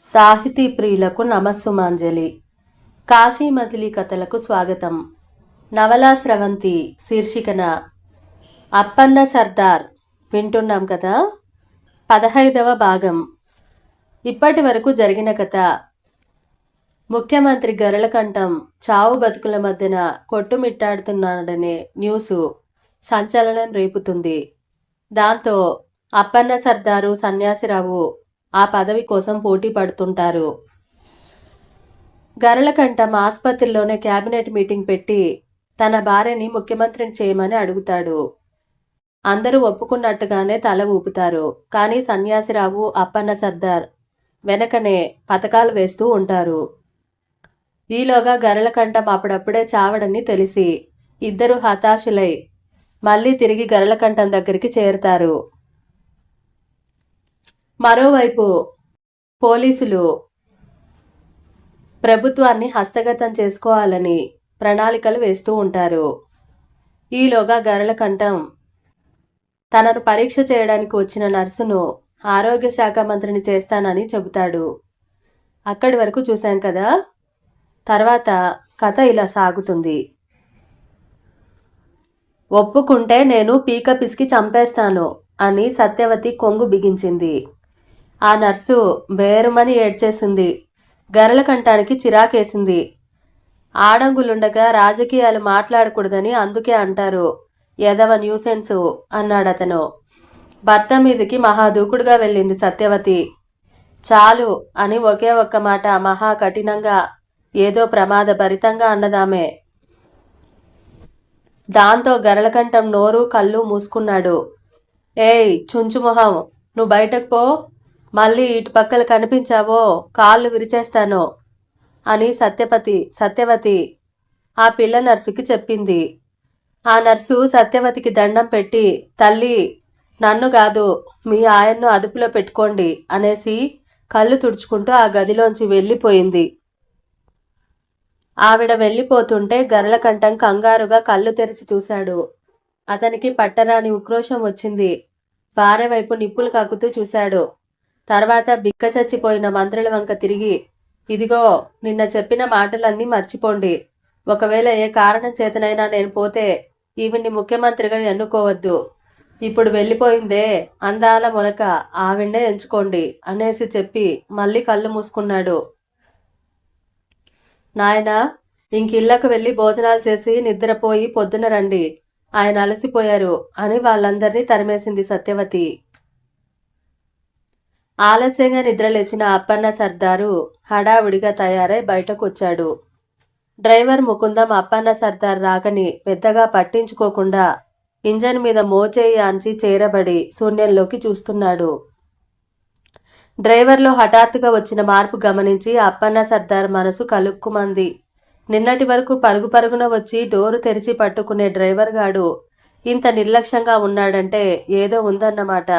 సాహితీ ప్రియులకు నమస్సుమాంజలి. కాశీ మజిలీ కథలకు స్వాగతం. నవలా స్రవంతి శీర్షికన అప్పన్న సర్దార్ వింటున్నాం కదా? పదహైదవ భాగం. ఇప్పటి వరకు జరిగిన కథ. ముఖ్యమంత్రి గరళకంఠం చావు బతుకుల మధ్యన కొట్టుమిట్టాడుతున్నాడనే న్యూసు సంచలనం రేపుతుంది. దాంతో అప్పన్న సర్దారు సన్యాసిరావు ఆ పదవి కోసం పోటీ పడుతుంటారు. గరళకంఠం ఆసుపత్రిలోనే క్యాబినెట్ మీటింగ్ పెట్టి తన భార్యని ముఖ్యమంత్రిని చేయమని అడుగుతాడు. అందరూ ఒప్పుకున్నట్టుగానే తల ఊపుతారు. కానీ సన్యాసిరావు అప్పన్న సర్దార్ వెనకనే పథకాలు వేస్తూ ఉంటారు. ఈలోగా గరళకంఠం అప్పుడప్పుడే చావడని తెలిసి ఇద్దరు హతాశులై మళ్ళీ తిరిగి గరళకంఠం దగ్గరికి చేరుతారు. మరోవైపు పోలీసులు ప్రభుత్వాన్ని హస్తగతం చేసుకోవాలని ప్రణాళికలు వేస్తూ ఉంటారు. ఈలోగా గరళకంఠం తనను పరీక్ష చేయడానికి వచ్చిన నర్సును ఆరోగ్య శాఖ మంత్రిని చేస్తానని చెబుతాడు. అక్కడి వరకు చూశాం కదా? తర్వాత కథ ఇలా సాగుతుంది. ఒప్పుకుంటే నేను పీక పిసికి చంపేస్తాను అని సత్యవతి కొంగు బిగించింది. ఆ నర్సు బేరుమని ఏడ్చేసింది. గరల కంఠానికి చిరాకేసింది. ఆడంగులుండగా రాజకీయాలు మాట్లాడకూడదని అందుకే అంటారు. ఎదవ న్యూసెన్సు అన్నాడతను. భర్త మీదకి మహాదూకుడుగా వెళ్ళింది సత్యవతి. చాలు అని ఒకే ఒక్క మాట మహా కఠినంగా ఏదో ప్రమాదభరితంగా అన్నదామే. దాంతో గరళకంఠం నోరు కళ్ళు మూసుకున్నాడు. ఏయ్ చుంచుమొహం నువ్వు బయటకు పో. మళ్ళీ ఇటు పక్కల కనిపించావో కాళ్ళు విరిచేస్తాను అని సత్యపతి సత్యవతి ఆ పిల్ల నర్సుకి చెప్పింది. ఆ నర్సు సత్యవతికి దండం పెట్టి తల్లి నన్ను కాదు మీ ఆయన్ను అదుపులో పెట్టుకోండి అనేసి కళ్ళు తుడుచుకుంటూ ఆ గదిలోంచి వెళ్ళిపోయింది. ఆవిడ వెళ్ళిపోతుంటే గరళకంఠం కంగారుగా కళ్ళు తెరిచి చూశాడు. అతనికి పట్టరాని ఉక్రోషం వచ్చింది. భార్య వైపు నిప్పులు కక్కుతూ చూశాడు. తర్వాత బిక్క చచ్చిపోయిన మంత్రుల వంక తిరిగి ఇదిగో నిన్న చెప్పిన మాటలన్నీ మర్చిపోండి. ఒకవేళ ఏ కారణం చేతనైనా నేను పోతే ఈవిడ్ని ముఖ్యమంత్రిగా ఎన్నుకోవద్దు. ఇప్పుడు వెళ్ళిపోయిందే అందాల మొలక ఆవిడ్నే ఎంచుకోండి అనేసి చెప్పి మళ్ళీ కళ్ళు మూసుకున్నాడు. నాయన ఇంకిళ్ళకు వెళ్ళి భోజనాలు చేసి నిద్రపోయి పొద్దున రండి. ఆయన అలసిపోయారు అని వాళ్ళందరినీ తరిమేసింది సత్యవతి. ఆలస్యంగా నిద్రలేచిన అప్పన్న సర్దారు హడావుడిగా తయారై బయటకు వచ్చాడు డ్రైవర్ ముకుందం అప్పన్న సర్దార్ రాకని పెద్దగా పట్టించుకోకుండా ఇంజన్ మీద మోచేయి ఆంచి చేరబడి శూన్యంలోకి చూస్తున్నాడు. డ్రైవర్లో హఠాత్తుగా వచ్చిన మార్పు గమనించి అప్పన్న సర్దార్ మనసు కలుక్కుమంది. నిన్నటి వరకు పరుగు పరుగున వచ్చి డోరు తెరిచి పట్టుకునే డ్రైవర్ గాడు ఇంత నిర్లక్ష్యంగా ఉన్నాడంటే ఏదో ఉందన్నమాట.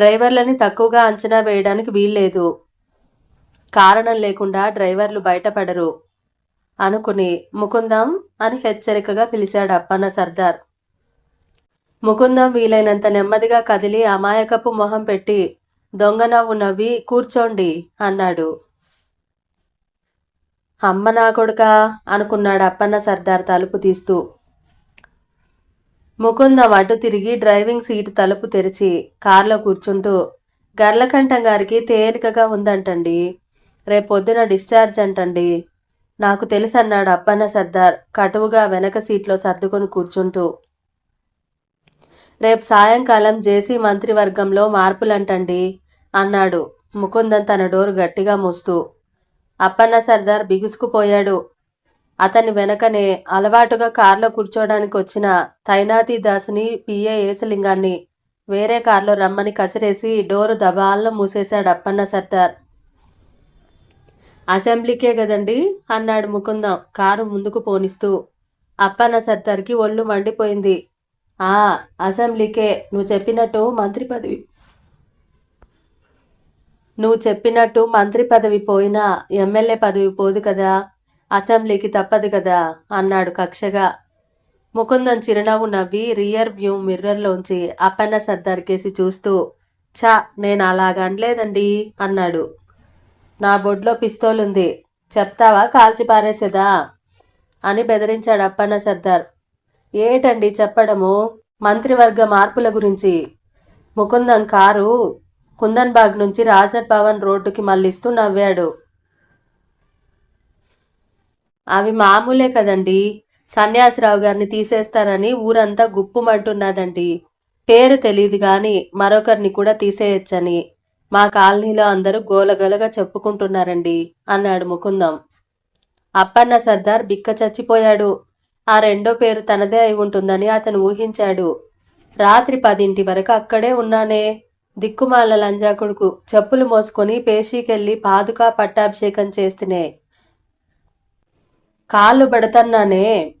డ్రైవర్లని తక్కువగా అంచనా వేయడానికి వీల్లేదు. కారణం లేకుండా డ్రైవర్లు బయటపడరు అనుకుని ముకుందం అని హెచ్చరికగా పిలిచాడు అప్పన్న సర్దార్. ముకుందం వీలైనంత నెమ్మదిగా కదిలి అమాయకపు మొహం పెట్టి దొంగనవ్వు నవ్వి కూర్చోండి అన్నాడు. అమ్మ నా కొడుకా అనుకున్నాడు అప్పన్న సర్దార్ తలుపు తీస్తూ. ముకుందం అటు తిరిగి డ్రైవింగ్ సీటు తలుపు తెరిచి కారులో కూర్చుంటూ గర్లకంఠం గారికి తేలికగా ఉందంటండి. రేపొద్దున డిశ్చార్జ్ అంటండి. నాకు తెలుసు అన్నాడు అప్పన్న సర్దార్ కటువుగా వెనక సీట్లో సర్దుకొని కూర్చుంటూ. రేపు సాయంకాలం జేసీ మంత్రివర్గంలో మార్పులంటండి అన్నాడు ముకుందన్ తన డోరు గట్టిగా మోస్తూ. అప్పన్న సర్దార్ బిగుసుకుపోయాడు. అతని వెనకనే అలవాటుగా కారులో కూర్చోడానికి వచ్చిన తైనాతి దాసుని పిఏ ఏసలింగాన్ని వేరే కారులో రమ్మని కసిరేసి డోరు దబాలను మూసేశాడు అప్పన్న సర్దార్. అసెంబ్లీకే కదండి అన్నాడు ముకుందం కారు ముందుకు పోనిస్తూ. అప్పన్న సర్దార్కి ఒళ్ళు మండిపోయింది. ఆ అసెంబ్లీకే నువ్వు చెప్పినట్టు మంత్రి పదవి. నువ్వు చెప్పినట్టు మంత్రి పదవి పోయినా ఎమ్మెల్యే పదవి పోదు కదా. అసెంబ్లీకి తప్పదు కదా అన్నాడు కక్షగా. ముకుందం చిరునవ్వు నవ్వి రియర్ వ్యూ మిర్రర్లోంచి అప్పన్న సర్దార్ కేసి చూస్తూ ఛా నేను అలాగా అనలేదండి అన్నాడు. నా బొడ్లో పిస్తోల్ ఉంది. చెప్తావా? కాల్చి పారేసేదా? అని బెదిరించాడు అప్పన్న సర్దార్. ఏటండి చెప్పడము? మంత్రివర్గ మార్పుల గురించి. ముకుందం కారు కుందన్బాగ్ నుంచి రాజర్ భవన్ రోడ్డుకి మళ్ళిస్తూ నవ్వాడు. అవి మామూలే కదండి. సన్యాసిరావు గారిని తీసేస్తారని ఊరంతా గుప్పుమంటున్నదండి. పేరు తెలియదు కానీ మరొకరిని కూడా తీసేయొచ్చని. మా కాలనీలో అందరూ గోలగోలగా చెప్పుకుంటున్నారండి అన్నాడు ముకుందం. అప్పన్న సర్దార్ బిక్క చచ్చిపోయాడు. ఆ రెండో పేరు తనదే అయి ఉంటుందని అతను ఊహించాడు. రాత్రి పదింటి వరకు అక్కడే ఉన్నానే. దిక్కుమాల లంజా కొడుకు చెప్పులు మోసుకొని పేషీకెళ్ళి పాదుకా పట్టాభిషేకం చేస్తేనే. కాళ్ళు పెడతన్నానే.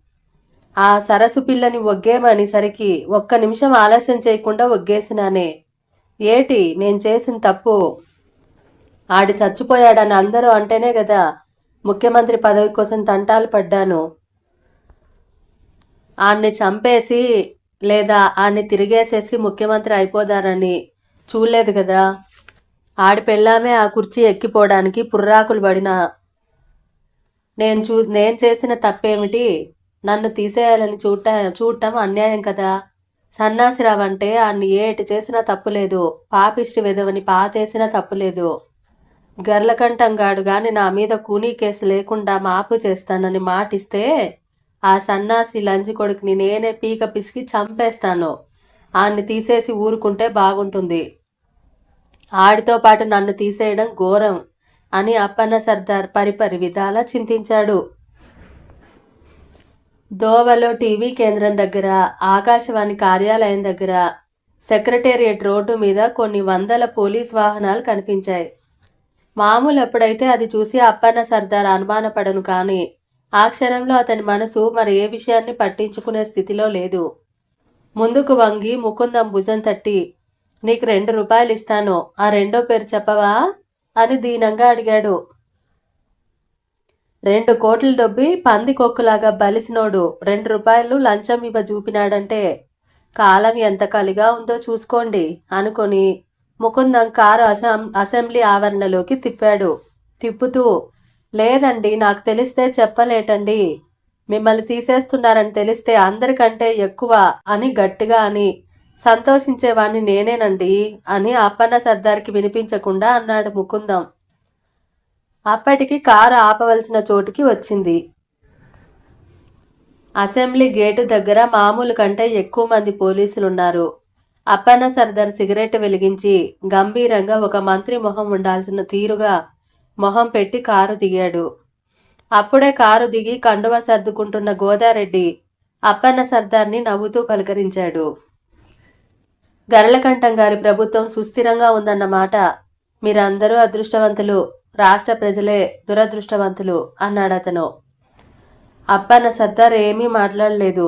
ఆ సరసు పిల్లని ఒగ్గేమనేసరికి ఒక్క నిమిషం ఆలస్యం చేయకుండా ఒగ్గేసినానే. ఏటి నేను చేసిన తప్పు? ఆడి చచ్చిపోయాడని అందరూ అంటేనే కదా ముఖ్యమంత్రి పదవి కోసం తంటాలు పడ్డాను. ఆడిని చంపేసి లేదా ఆడిని తిరిగేసేసి ముఖ్యమంత్రి అయిపోదారని చూడలేదు కదా ఆడి పెళ్ళామే ఆ కుర్చీ ఎక్కిపోవడానికి పుర్రాకులు పడిన నేను చూ నేను చేసిన తప్పేమిటి? నన్ను తీసేయాలని చూడట చూడటం అన్యాయం కదా. సన్నాసిరావు అంటే ఆడిని ఏటి చేసినా తప్పులేదు. పాపిష్టి విధవని పాతేసినా తప్పులేదు. గర్లకంఠంగాడు గాని నా మీద కూనీ కేసు లేకుండా మాపు చేస్తానని మాటిస్తే ఆ సన్నాసి లంచి కొడుకుని నేనే పీక పిసికి చంపేస్తాను. ఆన్ని తీసేసి ఊరుకుంటే బాగుంటుంది. ఆడితో పాటు నన్ను తీసేయడం ఘోరం. అని అప్పన్న సర్దార్ పరిపరి విధాలా చింతించాడు. దోవలో టీవీ కేంద్రం దగ్గర ఆకాశవాణి కార్యాలయం దగ్గర సెక్రటేరియట్ రోడ్డు మీద కొన్ని వందల పోలీస్ వాహనాలు కనిపించాయి. మామూలు ఎప్పుడైతే అది చూసి అప్పన్న సర్దార్ అనుమానపడను కానీ ఆ క్షణంలో అతని మనసు మరి ఏ విషయాన్ని పట్టించుకునే స్థితిలో లేదు. ముందుకు వంగి ముకుందం భుజం తట్టి నీకు రెండు రూపాయలు ఇస్తాను ఆ రెండో పేరు చెప్పవా? అని దీనంగా అడిగాడు. రెండు కోట్లు దొబ్బి పంది కొక్కులాగా బలిసినోడు రెండు రూపాయలు లంచం ఇవ్వ చూపినాడంటే కాలం ఎంత కలిగా ఉందో చూసుకోండి అనుకొని ముకుందం కారు అసెం అసెంబ్లీ ఆవరణలోకి తిప్పాడు. తిప్పుతూ లేదండి నాకు తెలిస్తే చెప్పలేటండి. మిమ్మల్ని తీసేస్తున్నారని తెలిస్తే అందరికంటే ఎక్కువ అని గట్టిగా అని సంతోషించేవాణ్ణి నేనేనండి అని అప్పన్న సర్దార్కి వినిపించకుండా అన్నాడు ముకుందం. అప్పటికి కారు ఆపవలసిన చోటుకి వచ్చింది. అసెంబ్లీ గేటు దగ్గర మామూలు కంటే ఎక్కువ మంది పోలీసులు ఉన్నారు అప్పన్న సర్దార్ సిగరెట్ వెలిగించి గంభీరంగా ఒక మంత్రి మొహం ఉండాల్సిన తీరుగా మొహం పెట్టి కారు దిగాడు. అప్పుడే కారు దిగి కండువ సర్దుకుంటున్న గోదారెడ్డి అప్పన్న సర్దార్ని నవ్వుతూ పలకరించాడు. గరళకంఠం గారి ప్రభుత్వం సుస్థిరంగా ఉందన్నమాట మీరందరూ అదృష్టవంతులు రాష్ట్ర ప్రజలే దురదృష్టవంతులు అన్నాడు అతను. అప్పన్న సర్దార్ ఏమీ మాట్లాడలేదు.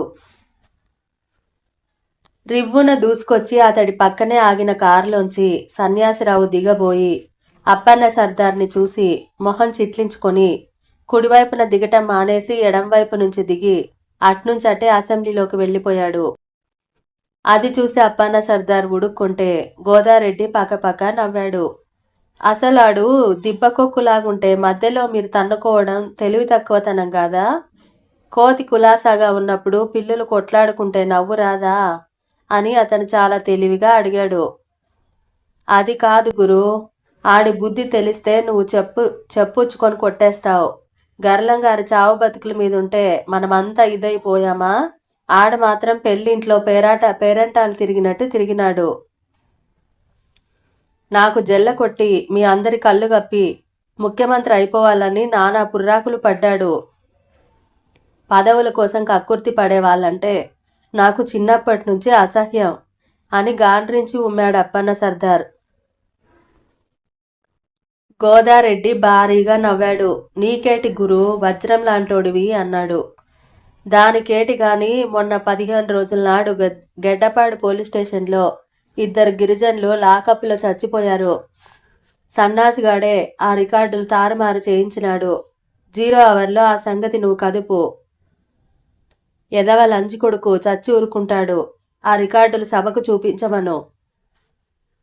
రివ్వున దూసుకొచ్చి అతడి పక్కనే ఆగిన కారులోంచి సన్యాసిరావు దిగబోయి అప్పన్న సర్దార్ని చూసి మొహం చిట్లించుకొని కుడివైపున దిగటం మానేసి ఎడంవైపు నుంచి దిగి అట్నుంచి అసెంబ్లీలోకి వెళ్ళిపోయాడు. అది చూసి అప్పన్న సర్దార్ ఉడుక్కుంటే గోదారెడ్డి పక్కపక్క నవ్వాడు. అసలాడు దిబ్బకొక్కులాగుంటే మధ్యలో మీరు తన్నుకోవడం తెలివి తక్కువతనం కాదా? కోతి కులాసాగా ఉన్నప్పుడు పిల్లులు కొట్లాడుకుంటే నవ్వు రాదా? అని అతను చాలా తెలివిగా అడిగాడు. అది కాదు గురు ఆడి బుద్ధి తెలిస్తే నువ్వు చెప్పు చెప్పుచ్చుకొని కొట్టేస్తావు. గర్లం గారి చావు బతుకుల మీద ఉంటే మనమంతా ఇదైపోయామా? ఆడ మాత్రం పెళ్ళింట్లో పేరాట పేరంటాలు తిరిగినట్టు తిరిగినాడు. నాకు జల్ల కొట్టి మీ అందరి కళ్ళు కప్పి ముఖ్యమంత్రి అయిపోవాలని నానా పుర్రాకులు పడ్డాడు. పదవుల కోసం కక్కుర్తి పడేవాళ్ళంటే నాకు చిన్నప్పటి నుంచి అసహ్యం అని గాండ్రించి ఉమ్మాడు అప్పన్న సర్దార్. గోదారెడ్డి భారీగా నవ్వాడు. నీకేటి గురు? వజ్రం లాంటోడివి అన్నాడు. దానికేటి గాని మొన్న పదిహేను రోజుల నాడు గెడ్డపాడు పోలీస్ స్టేషన్లో ఇద్దరు గిరిజనులు లాకప్లో చచ్చిపోయారు. సన్నాసిగాడే ఆ రికార్డులు తారుమారు చేయించినాడు. జీరో అవర్లో ఆ సంగతి నువ్వు కదుపు. ఎదవ లంచి కొడుకు చచ్చి ఊరుకుంటాడు. ఆ రికార్డులు సభకు చూపించమను.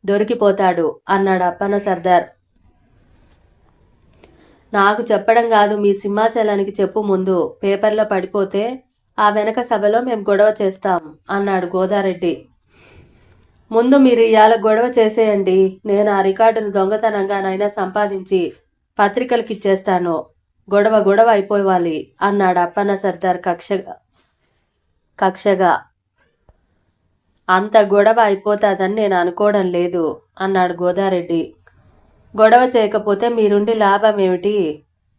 దొరికిపోతాడు అన్నాడు అప్పన సర్దార్. నాకు చెప్పడం కాదు మీ సింహాచలానికి చెప్పు ముందు. పేపర్లో పడిపోతే ఆ వెనక సభలో మేము గొడవ చేస్తాం అన్నాడు గోదారెడ్డి. ముందు మీరు ఇవాళ గొడవ చేసేయండి. నేను ఆ రికార్డును దొంగతనంగానైనా సంపాదించి పత్రికలకు ఇచ్చేస్తాను గొడవ గొడవ అయిపోవాలి అన్నాడు అప్పన్న సర్దార్ కక్షగా. కక్షగా. అంత గొడవ అయిపోతుందని నేను అనుకోవడం లేదు అన్నాడు గోదారెడ్డి. గొడవ చేయకపోతే మీరుండి లాభం ఏమిటి?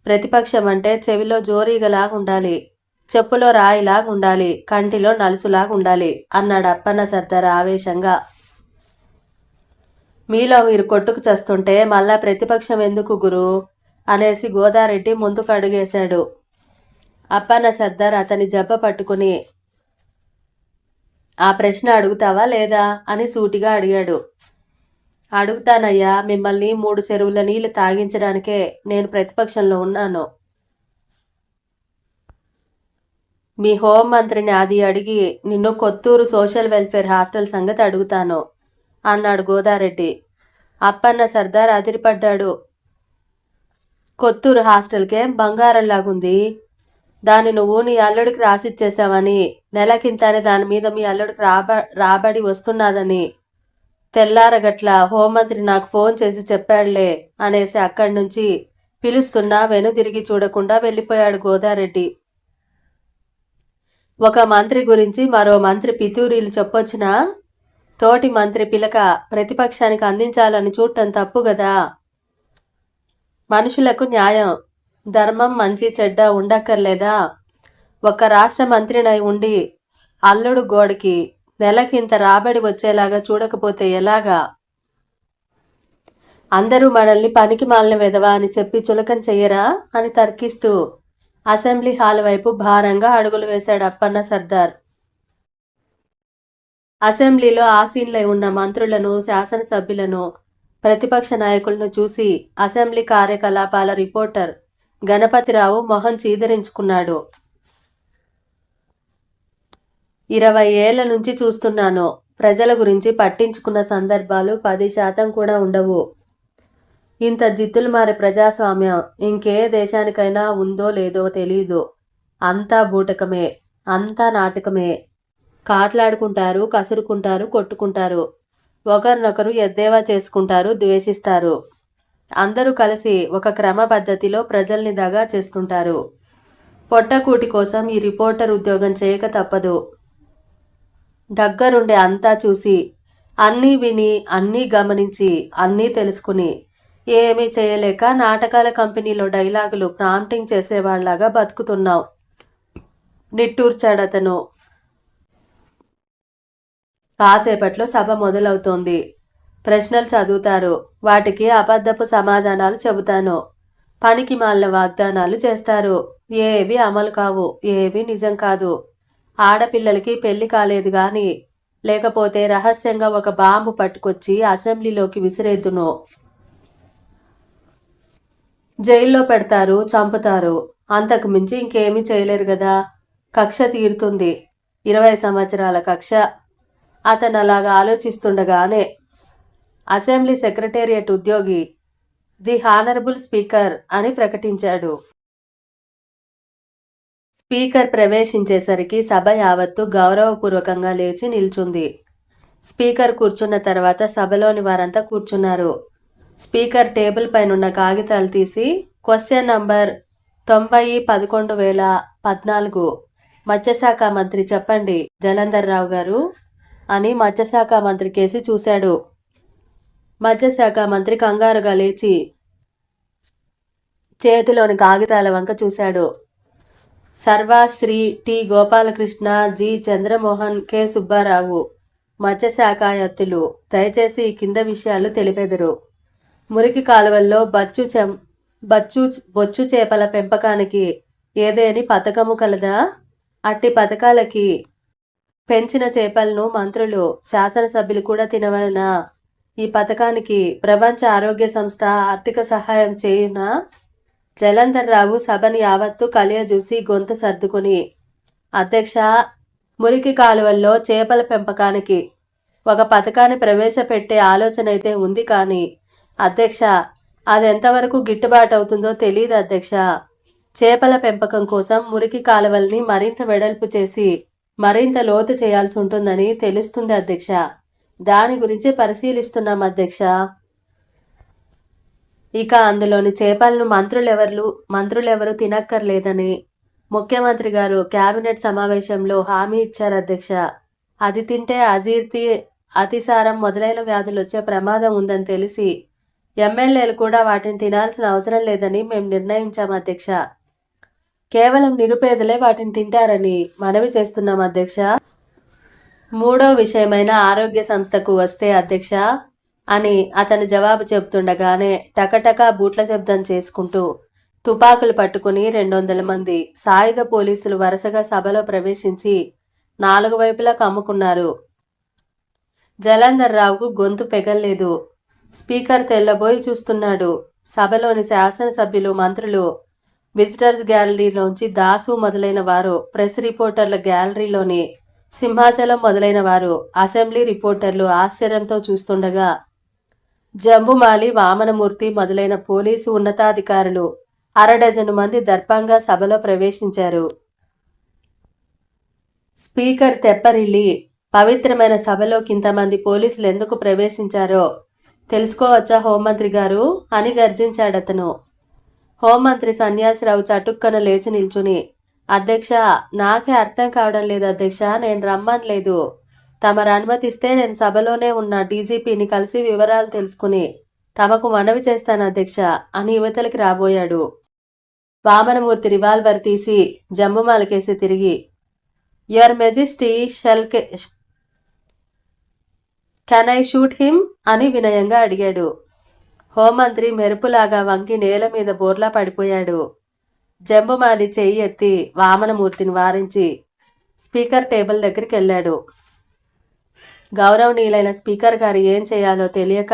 ప్రతిపక్షం అంటే చెవిలో జోరీగలాగుండాలి చెప్పులో రాయిలాగా ఉండాలి కంటిలో నలుసులాగా ఉండాలి అన్నాడు అప్పన్న సర్దార్ ఆవేశంగా. మీలో మీరు కొట్టుకు చస్తుంటే మళ్ళా ప్రతిపక్షం ఎందుకు గురు? అనేసి గోదారెడ్డి ముందుకు అడుగేశాడు అప్పన్న సర్దార్ అతని జబ్బ పట్టుకుని ఆ ప్రశ్న అడుగుతావా లేదా? అని సూటిగా అడిగాడు. అడుగుతానయ్యా మిమ్మల్ని మూడు చెరువుల నీళ్ళు తాగించడానికే నేను ప్రతిపక్షంలో ఉన్నాను. మీ హోం మంత్రిని అది అడిగి నిన్ను కొత్తూరు సోషల్ వెల్ఫేర్ హాస్టల్ సంగతి అడుగుతాను అన్నాడు గోదారెడ్డి. అప్పన్న సర్దార్ అదిరిపడ్డాడు. కొత్తూరు హాస్టల్కే బంగారంలాగుంది. దాన్ని నువ్వు నీ అల్లుడికి రాసిచ్చేసావని నెలకింతనే దాని మీద మీ అల్లుడికి రాబ రాబడి వస్తున్నదని తెల్లారగట్ల హోంమంత్రి నాకు ఫోన్ చేసి చెప్పాడులే అనేసి అక్కడి నుంచి పిలుస్తున్నా వెనుదిరిగి చూడకుండా వెళ్ళిపోయాడు గోదారెడ్డి. ఒక మంత్రి గురించి మరో మంత్రి పితూరీలు చెప్పొచ్చినా తోటి మంత్రి పిలక ప్రతిపక్షానికి అందించాలని చూడటం తప్పు కదా మనుషులకు న్యాయం ధర్మం మంచి చెడ్డ ఉండక్కర్లేదా? ఒక రాష్ట్ర మంత్రినై ఉండి అల్లుడు గోడకి నెలకింత రాబడి వచ్చేలాగా చూడకపోతే ఎలాగా? అందరూ మనల్ని పనికి మాలిన వెధవా అని చెప్పి చులకన చెయ్యరా? అని తర్కిస్తూ అసెంబ్లీ హాల్ వైపు భారంగా అడుగులు వేశాడు అప్పన్న సర్దార్. అసెంబ్లీలో ఆసీన్లై ఉన్న మంత్రులను శాసనసభ్యులను ప్రతిపక్ష నాయకులను చూసి అసెంబ్లీ కార్యకలాపాల రిపోర్టర్ గణపతిరావు మొహం చీదరించుకున్నాడు. ఇరవై ఏళ్ళ నుంచి చూస్తున్నాను. ప్రజల గురించి పట్టించుకున్న సందర్భాలు పది శాతం కూడా ఉండవు. ఇంత జిత్తులు మారే ప్రజాస్వామ్యం ఇంకే దేశానికైనా ఉందో లేదో తెలీదు. అంతా బూటకమే అంతా నాటకమే. కాట్లాడుకుంటారు కసురుకుంటారు కొట్టుకుంటారు. ఒకరినొకరు ఎద్దేవా చేసుకుంటారు ద్వేషిస్తారు. అందరూ కలిసి ఒక క్రమ పద్ధతిలో ప్రజల్ని దగా చేస్తుంటారు. పొట్టకూటి కోసం ఈ రిపోర్టర్ ఉద్యోగం చేయక తప్పదు. దగ్గరుండే అంతా చూసి అన్నీ విని అన్నీ గమనించి అన్నీ తెలుసుకుని ఏమీ చేయలేక నాటకాల కంపెనీలో డైలాగులు ప్రాంప్టింగ్ చేసేవాళ్ళాగా బతుకుతున్నావు నిట్టూర్చాడతను కాసేపట్లో సభ మొదలవుతోంది. ప్రశ్నలు చదువుతారు. వాటికి అబద్ధపు సమాధానాలు చెబుతాను. పనికి మాలిన వాగ్దానాలు చేస్తారు. ఏవి అమలు కావు ఏవి నిజం కాదు. ఆడపిల్లలకి పెళ్ళి కాలేదు గాని లేకపోతే రహస్యంగా ఒక బాంబు పట్టుకొచ్చి అసెంబ్లీలోకి విసిరేద్దును. జైల్లో పెడతారు చంపుతారు. అంతకు మించి ఇంకేమీ చేయలేరు కదా కక్ష తీరుతుంది. ఇరవై సంవత్సరాల కక్ష. అతను అలాగా ఆలోచిస్తుండగానే అసెంబ్లీ సెక్రటేరియట్ ఉద్యోగి ది హానరబుల్ స్పీకర్ అని ప్రకటించాడు. స్పీకర్ ప్రవేశించేసరికి సభ యావత్తు గౌరవపూర్వకంగా లేచి నిల్చుంది. స్పీకర్ కూర్చున్న తర్వాత సభలోని వారంతా కూర్చున్నారు. స్పీకర్ టేబుల్ పైనున్న కాగితాలు తీసి క్వశ్చన్ నంబర్ తొంభై పదకొండు వేల పద్నాలుగు. మత్స్యశాఖ మంత్రి చెప్పండి జలంధర్ రావు గారు? అని మత్స్యశాఖ మంత్రి కేసి చూశాడు. మత్స్యశాఖ మంత్రి కంగారుగా లేచి చేతిలోని కాగితాల వంక చూశాడు. Sarvashri T Gopalakrishna G Chandramohan K Subbarao. మత్స్యశాఖాయత్తులు దయచేసి ఈ కింద విషయాలు తెలిపెదరు. మురికి కాలువల్లో బచ్చు చెం బచ్చు బొచ్చు చేపల పెంపకానికి ఏదేని పథకము కలదా? అట్టి పథకాలకి పెంచిన చేపలను మంత్రులు శాసనసభ్యులు కూడా తినవలనా? ఈ పథకానికి ప్రపంచ ఆరోగ్య సంస్థ ఆర్థిక సహాయం చేయునా? జలంధర్ రావు సభని యావత్తు కలియజూసి గొంతు సర్దుకుని అధ్యక్ష మురికి కాలువల్లో చేపల పెంపకానికి ఒక పథకాన్ని ప్రవేశపెట్టే ఆలోచన అయితే ఉంది కానీ అధ్యక్ష అది ఎంతవరకు గిట్టుబాటు అవుతుందో తెలియదు అధ్యక్ష. చేపల పెంపకం కోసం మురికి కాలువల్ని మరింత వెడల్పు చేసి మరింత లోతు చేయాల్సి ఉంటుందని తెలుస్తుంది అధ్యక్ష. దాని గురించి పరిశీలిస్తున్నాం అధ్యక్ష. ఇక అందులోని చేపలను మంత్రులెవర్లు మంత్రులెవరు తినక్కర్లేదని ముఖ్యమంత్రి గారు కేబినెట్ సమావేశంలో హామీ ఇచ్చారు అధ్యక్ష. అది తింటే అజీర్తి అతిసారం మొదలైన వ్యాధులు వచ్చే ప్రమాదం ఉందని తెలిసి ఎమ్మెల్యేలు కూడా వాటిని తినాల్సిన అవసరం లేదని మేము నిర్ణయించాం అధ్యక్ష. కేవలం నిరుపేదలే వాటిని తింటారని మనవి చేస్తున్నాం అధ్యక్ష. మూడో విషయమైన ఆరోగ్య సంస్థకు వస్తే అధ్యక్ష అని అతని జవాబు చెబుతుండగానే టకటకా బూట్ల శబ్దం చేసుకుంటూ తుపాకులు పట్టుకుని రెండు వందల మంది సాయుధ పోలీసులు వరుసగా సభలో ప్రవేశించి నాలుగు వైపులా కమ్ముకున్నారు. జలంధర్ రావుకు గొంతు పెగల్లేదు. స్పీకర్ తెల్లబోయి చూస్తున్నాడు. సభలోని శాసనసభ్యులు మంత్రులు విజిటర్స్ గ్యాలరీలోంచి దాసు మొదలైన వారు ప్రెస్ రిపోర్టర్ల గ్యాలరీలోని సింహాచలం మొదలైన వారు అసెంబ్లీ రిపోర్టర్లు ఆశ్చర్యంతో చూస్తుండగా జంబుమాలి వామనమూర్తి మొదలైన పోలీసు ఉన్నతాధికారులు అరడజను మంది దర్పంగా సభలో ప్రవేశించారు. స్పీకర్ తెప్పరిల్లి పవిత్రమైన సభలోకి ఇంతమంది పోలీసులు ఎందుకు ప్రవేశించారో తెలుసుకోవచ్చా హోంమంత్రి గారు? అని గర్జించాడతను. హోంమంత్రి సన్యాసిరావు చటుక్కన లేచి నిల్చుని అధ్యక్ష నాకే అర్థం కావడం లేదు అధ్యక్ష నేను రమ్మనలేదు. తమరు అనుమతిస్తే నేను సభలోనే ఉన్న డీజీపీని కలిసి వివరాలు తెలుసుకుని తమకు మనవి చేస్తాను అధ్యక్ష అని యువతలకి రాబోయాడు. వామనమూర్తి రివాల్వర్ తీసి జంబుమాలకేసి తిరిగి your majesty shall can I shoot him? అని వినయంగా అడిగాడు. హోంమంత్రి మెరుపులాగా వంగి నేల మీద బోర్లా పడిపోయాడు. జంబుమాలి చెయ్యి ఎత్తి వామనమూర్తిని వారించి స్పీకర్ టేబుల్ దగ్గరికి వెళ్ళాడు. గౌరవనీయులైన స్పీకర్ గారు ఏం చేయాలో తెలియక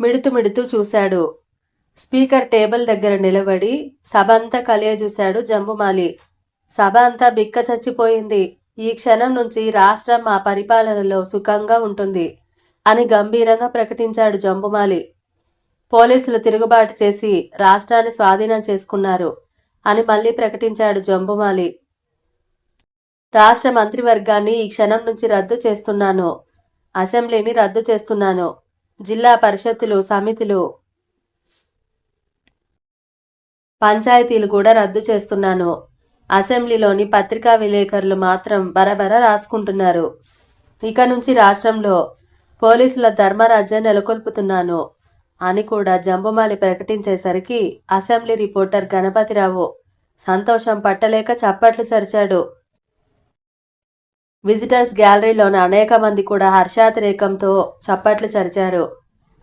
మిడుతు మిడుతూ చూశాడు. స్పీకర్ టేబుల్ దగ్గర నిలబడి సభ అంతా కలియజూశాడు జంబుమాలి. సభ అంతా బిక్క చచ్చిపోయింది. ఈ క్షణం నుంచి రాష్ట్రం మా పరిపాలనలో సుఖంగా ఉంటుంది అని గంభీరంగా ప్రకటించాడు జంబుమాలి. పోలీసులు తిరుగుబాటు చేసి రాష్ట్రాన్ని స్వాధీనం చేసుకున్నారు అని మళ్ళీ ప్రకటించాడు జంబుమాలి. రాష్ట్ర మంత్రివర్గాన్ని ఈ క్షణం నుంచి రద్దు చేస్తున్నాను. అసెంబ్లీని రద్దు చేస్తున్నాను. జిల్లా పరిషత్తులు సమితులు పంచాయతీలు కూడా రద్దు చేస్తున్నాను. అసెంబ్లీలోని పత్రికా విలేకరులు మాత్రం బరబర రాసుకుంటున్నారు. ఇక నుంచి రాష్ట్రంలో పోలీసుల ధర్మరాజ్యం నెలకొల్పుతున్నాను అని కూడా జంబుమాలి ప్రకటించేసరికి అసెంబ్లీ రిపోర్టర్ గణపతిరావు సంతోషం పట్టలేక చప్పట్లు చరిచాడు. విజిటర్స్ గ్యాలరీలోని అనేక మంది కూడా హర్షాతిరేకంతో చప్పట్లు చరిచారు.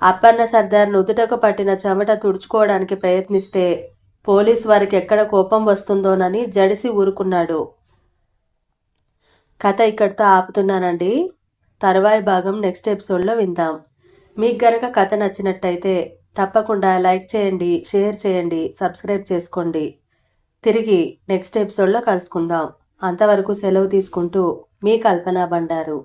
అప్పన్న సర్దార్ నుదుటకు పట్టిన చెమట తుడుచుకోవడానికి ప్రయత్నిస్తే పోలీస్ వారికి ఎక్కడ కోపం వస్తుందోనని జడిసి ఊరుకున్నాడు. కథ ఇక్కడితో ఆపుతున్నానండి. తర్వాయి భాగం నెక్స్ట్ ఎపిసోడ్లో విందాం. మీకు గనక కథ నచ్చినట్టయితే తప్పకుండా లైక్ చేయండి షేర్ చేయండి సబ్స్క్రైబ్ చేసుకోండి. తిరిగి నెక్స్ట్ ఎపిసోడ్లో కలుసుకుందాం. అంతవరకు సెలవు తీసుకుంటూ మీ కల్పన బండారు.